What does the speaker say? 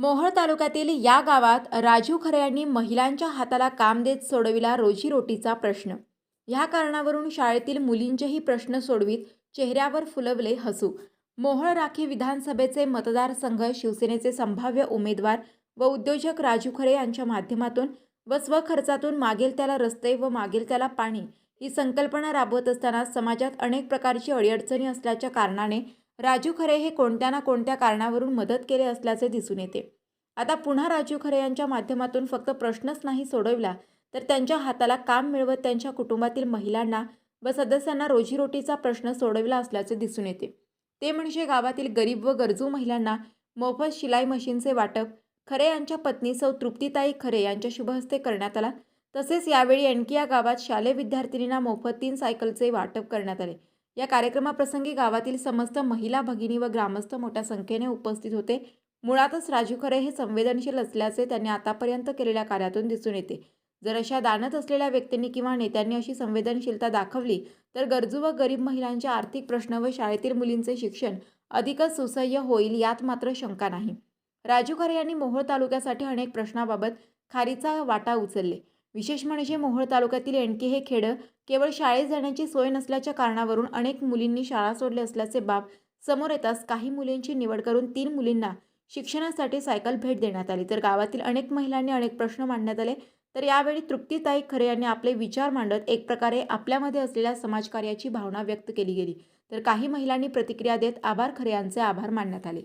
मोहोळ तालुक्यातील या गावात राजू खरे यांनी महिलांच्या हाताला काम देत सोडविला रोजीरोटीचा प्रश्न. ह्या कारणावरून शाळेतील मुलींचेही प्रश्न सोडवीत चेहऱ्यावर फुलवले हसू. मोहोळ राखी विधानसभेचे मतदारसंघ शिवसेनेचे संभाव्य उमेदवार व उद्योजक राजू खरे यांच्या माध्यमातून व स्वखर्चातून मागेल त्याला रस्ते व मागेल त्याला पाणी ही संकल्पना राबवत असताना समाजात अनेक प्रकारची अडीअडचणी असल्याच्या कारणाने राजू खरे हे कोणत्या ना कोणत्या कारणावरून मदत केले असल्याचे दिसून येते. आता पुन्हा राजू खरे यांच्या माध्यमातून फक्त प्रश्नच नाही सोडवला तर त्यांच्या हाताला काम मिळवत त्यांच्या कुटुंबातील महिलांना व सदस्यांना रोजीरोटीचा प्रश्न सोडविला असल्याचे दिसून येते. ते म्हणजे गावातील गरीब व गरजू महिलांना मोफत शिलाई मशीनचे वाटप खरे यांच्या पत्नी सौ तृप्तीताई खरे यांच्या शुभहस्ते करण्यात आला. तसेच यावेळी एणकिया या गावात शालेय विद्यार्थिनींना मोफत तीन सायकलचे वाटप करण्यात आले. या कार्यक्रमाप्रसंगी गावातील समस्त महिला भगिनी व ग्रामस्थ मोठ्या संख्येने उपस्थित होते. मुळातच राजू खरे हे संवेदनशील असल्याचे त्यांनी आतापर्यंत केलेल्या कार्यातून दिसून येते. जर अशा दानत असलेल्या व्यक्तींनी किंवा नेत्यांनी अशी संवेदनशीलता दाखवली तर गरजू व गरीब महिलांचे आर्थिक प्रश्न व शाळेतील मुलींचे शिक्षण अधिकच सुसह्य होईल यात मात्र शंका नाही. राजू खरे यांनी मोहोळ तालुक्यासाठी अनेक प्रश्नाबाबत खारीचा वाटा उचलले. विशेष म्हणजे मोहोळ तालुक्यातील एणके हे खेडं केवळ शाळेत जाण्याची सोय नसल्याच्या कारणावरून अनेक मुलींनी शाळा सोडली असल्याचे बाब समोर येताच काही मुलींची निवड करून तीन मुलींना शिक्षणासाठी सायकल भेट देण्यात आली. तर गावातील अनेक महिलांनी अनेक प्रश्न मांडण्यात आले. तर यावेळी तृप्तीताई खरे यांनी आपले विचार मांडत एक प्रकारे आपल्यामध्ये असलेल्या समाजकार्याची भावना व्यक्त केली गेली. तर काही महिलांनी प्रतिक्रिया देत आभार खरे यांचे आभार मानण्यात आले.